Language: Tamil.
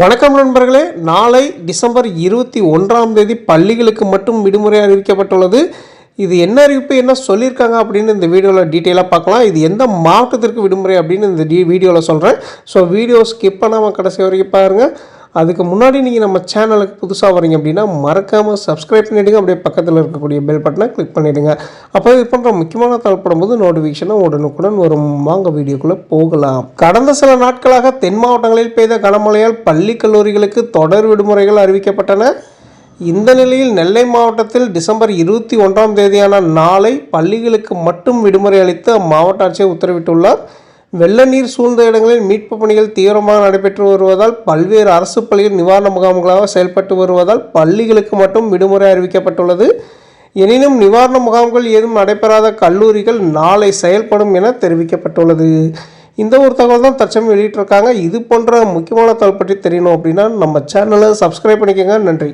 வணக்கம் நண்பர்களே. நாளை டிசம்பர் இருபத்தி ஒன்றாம் தேதி பள்ளிகளுக்கு மட்டும் விடுமுறை அறிவிக்கப்பட்டுள்ளது. இது என்ன அறிவிப்பு என்ன சொல்லியிருக்காங்க அப்படின்னு இந்த வீடியோவில் டீட்டெயிலாக பார்க்கலாம். இது எந்த மாவட்டத்திற்கு விடுமுறை அப்படின்னு இந்த டி வீடியோவில் சொல்கிறேன் ஸோ வீடியோ ஸ்கிப் பண்ணாமல் கடைசி வரைக்கும் பாருங்கள் அதுக்கு முன்னாடி நீங்கள் நம்ம சேனலுக்கு புதுசாக வரீங்க அப்படின்னா மறக்காமல் சப்ஸ்கிரைப் பண்ணிவிடுங்க அப்படியே பக்கத்தில் இருக்கக்கூடிய பெல் பட்டனை கிளிக் பண்ணிவிடுங்க அப்போ இது பண்ணுற முக்கியமான தகவல்படும் போது நோட்டிஃபிகேஷனை உடனுக்குடன் வரும். வாங்க வீடியோக்குள்ளே போகலாம். கடந்த சில நாட்களாக தென் மாவட்டங்களில் பெய்த கனமழையால் பள்ளி கல்லூரிகளுக்கு தொடர் விடுமுறைகள் அறிவிக்கப்பட்டன. இந்த நிலையில் நெல்லை மாவட்டத்தில் டிசம்பர் இருபத்தி ஒன்றாம் தேதியான நாளை பள்ளிகளுக்கு மட்டும் விடுமுறை அளித்து அம்மாவட்ட ஆட்சியர் உத்தரவிட்டுள்ளார். வெள்ள நீர் சூழ்ந்த இடங்களில் மீட்பு பணிகள் தீவிரமாக நடைபெற்று வருவதால் பல்வேறு அரசு பள்ளிகள் நிவாரண முகாம்களாக செயல்பட்டு வருவதால் பள்ளிகளுக்கு மட்டும் விடுமுறை அறிவிக்கப்பட்டுள்ளது. எனினும் நிவாரண முகாம்கள் ஏதும் நடைபெறாத கல்லூரிகள் நாளை செயல்படும் என தெரிவிக்கப்பட்டுள்ளது. இந்த ஒரு தகவல் தான் தற்சமயம் வெளியிட்டிருக்காங்க. இது போன்ற முக்கியமான தகவல் பற்றி தெரியணும் அப்படின்னா நம்ம சேனலை சப்ஸ்கிரைப் பண்ணிக்கோங்க. நன்றி.